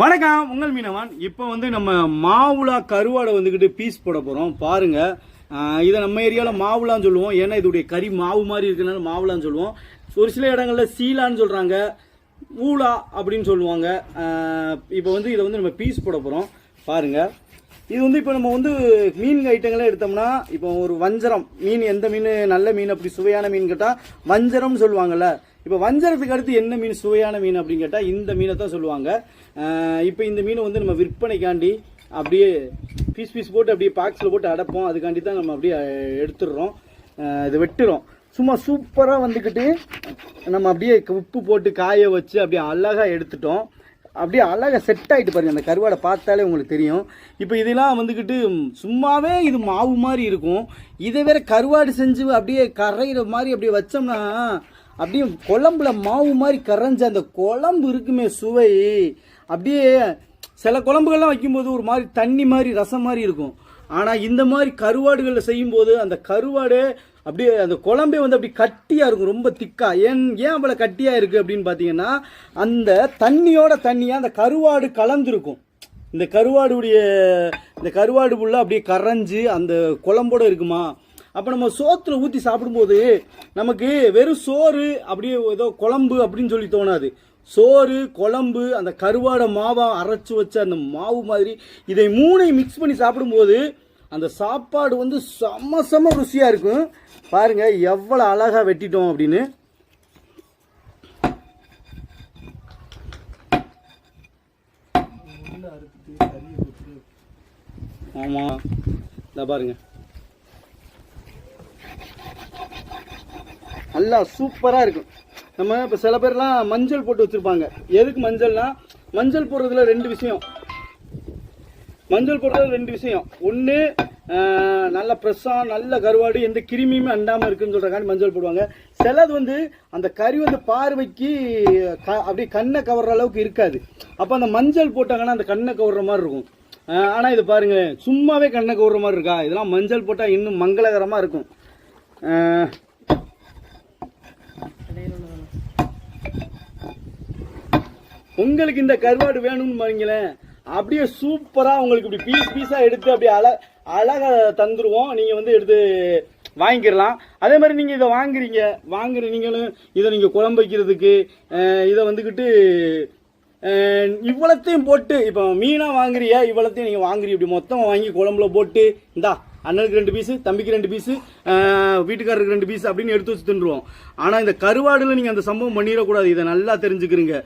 வணக்கம் உங்கள் மீனவன். இப்போ வந்து நம்ம மாவுளா கருவாடை வந்துக்கிட்டு பீஸ் போட போகிறோம் பாருங்க. இதை நம்ம ஏரியாவில் மாவுளான்னு சொல்லுவோம். ஏன்னா இதோடைய கறி மாவு மாதிரி இருக்கிறனால மாவுளான்னு சொல்லுவோம். ஒரு சில இடங்களில் சீலான்னு சொல்கிறாங்க ஊலா அப்படின்னு சொல்லுவாங்க. இப்போ வந்து இதை வந்து நம்ம பீஸ் போட போகிறோம் பாருங்க. இது வந்து இப்போ நம்ம வந்து மீன் ஐட்டங்களே எடுத்தோம்னா இப்போ ஒரு வஞ்சரம். மீன் எந்த மீன் நல்ல மீன் அப்படி சுவையான மீன் கேட்டால் வஞ்சரம்னு சொல்லுவாங்கல்ல. இப்போ வஞ்சரத்துக்கு அடுத்து என்ன மீன்? சுவையான மீன் அப்படின்னு கேட்டால் இந்த மீனை தான் சொல்லுவாங்க. இப்போ இந்த மீனை வந்து நம்ம விற்பனைக்காண்டி அப்படியே பீஸ் பீஸ் போட்டு அப்படியே பாக்ஸில் போட்டு அடைப்போம். அதுக்காண்டி தான் நம்ம அப்படியே எடுத்துடுறோம். இது வெட்டுறோம். சும்மா சூப்பராக வந்துக்கிட்டு நம்ம அப்படியே உப்பு போட்டு காய வச்சு அப்படியே அழகாக எடுத்துட்டோம். அப்படியே அழகாக செட் ஆகிட்டு பாருங்க. அந்த கருவாடை பார்த்தாலே உங்களுக்கு தெரியும். இப்போ இதெல்லாம் வந்துக்கிட்டு சும்மாவே இது மாவு மாதிரி இருக்கும். இதை வேற கருவாடு செஞ்சு அப்படியே கரையிற மாதிரி அப்படியே வச்சோம்னா அப்படியே குழம்புல மாவு மாதிரி கரைஞ்ச அந்த குழம்பு இருக்குமே சுவை. அப்படியே சில குழம்புகள்லாம் வைக்கும்போது ஒரு மாதிரி தண்ணி மாதிரி ரசம் மாதிரி இருக்கும். ஆனால் இந்த மாதிரி கருவாடுகளில் செய்யும்போது அந்த கருவாடு அப்படியே அந்த குழம்பே வந்து அப்படி கட்டியாக இருக்கும் ரொம்ப திக்காக ஏன் ஏன் அவ்வளோ கட்டியாக இருக்குது அப்படின்னு பார்த்தீங்கன்னா அந்த தண்ணியோட தண்ணியாக அந்த கருவாடு கலந்துருக்கும். இந்த கருவாடுடைய இந்த கருவாடு புல்ல அப்படியே கரைஞ்சி அந்த குழம்போட இருக்குமா? அப்போ நம்ம சோத்துல ஊற்றி சாப்பிடும்போது நமக்கு வெறும் சோறு அப்படியே ஏதோ குழம்பு அப்படின்னு சொல்லி தோணாது. சோறு குழம்பு அந்த கருவாடை மாவா அரைச்சி வச்ச அந்த மாவு மாதிரி இதை மூணையும் மிக்ஸ் பண்ணி சாப்பிடும்போது அந்த சாப்பாடு வந்து செம்ம செம்ம ருசியாக இருக்கும். பாருங்க எவ்வளோ அழகாக வெட்டிட்டோம் அப்படின்னு. ஆமாம் இந்த பாருங்கள் நல்லா சூப்பராக இருக்கும். நம்ம இப்போ சில பேர்லாம் மஞ்சள் போட்டு வச்சுருப்பாங்க. எதுக்கு மஞ்சள்னா மஞ்சள் போடுறதுல ரெண்டு விஷயம். மஞ்சள் போடுறது ரெண்டு விஷயம். ஒன்று நல்ல ஃப்ரெஷ்ஷாக நல்ல கருவாடு எந்த கிருமியுமே அண்டாமல் இருக்குன்னு சொல்கிறக்காண்டி மஞ்சள் போடுவாங்க. சிலது வந்து அந்த கறி வந்து பார்வைக்கு க அப்படியே கண்ணை கவர்ற அளவுக்கு இருக்காது. அப்போ அந்த மஞ்சள் போட்டாங்கன்னா அந்த கண்ணை கவர்ற மாதிரி இருக்கும். ஆனால் இது பாருங்க சும்மாவே கண்ணை கவர்ற மாதிரி இருக்கா? இதெல்லாம் மஞ்சள் போட்டால் இன்னும் மங்களகரமாக இருக்கும். உங்களுக்கு இந்த கருவாடு வேணும்னு பாருங்களேன். அப்படியே சூப்பரா உங்களுக்கு இப்படி பீஸ் பீஸா எடுத்து அப்படியே அழ அழகா தந்துருவோம். நீங்க வந்து எடுத்து வாங்கிக்கிறலாம் அதே மாதிரி நீங்க இதை வாங்குறீங்க வாங்குற நீங்களும் இதை நீங்க குழம்பு வைக்கிறதுக்கு இதை வந்துக்கிட்டு இவ்வளத்தையும் போட்டு இப்போ மீனாக வாங்குறிய? இவ்வளத்தையும் நீங்கள் வாங்குறீ இப்படி மொத்தம் வாங்கி குழம்புல போட்டு இந்தா அண்ணனுக்கு ரெண்டு பீஸு தம்பிக்கு ரெண்டு பீஸு வீட்டுக்காரருக்கு ரெண்டு பீஸ் அப்படின்னு எடுத்து வச்சு தின்றுவோம். ஆனால் இந்த கருவாடில் நீங்கள் அந்த சம்பவம் பண்ணிடக்கூடாது. இதை நல்லா தெரிஞ்சுக்கிறீங்க.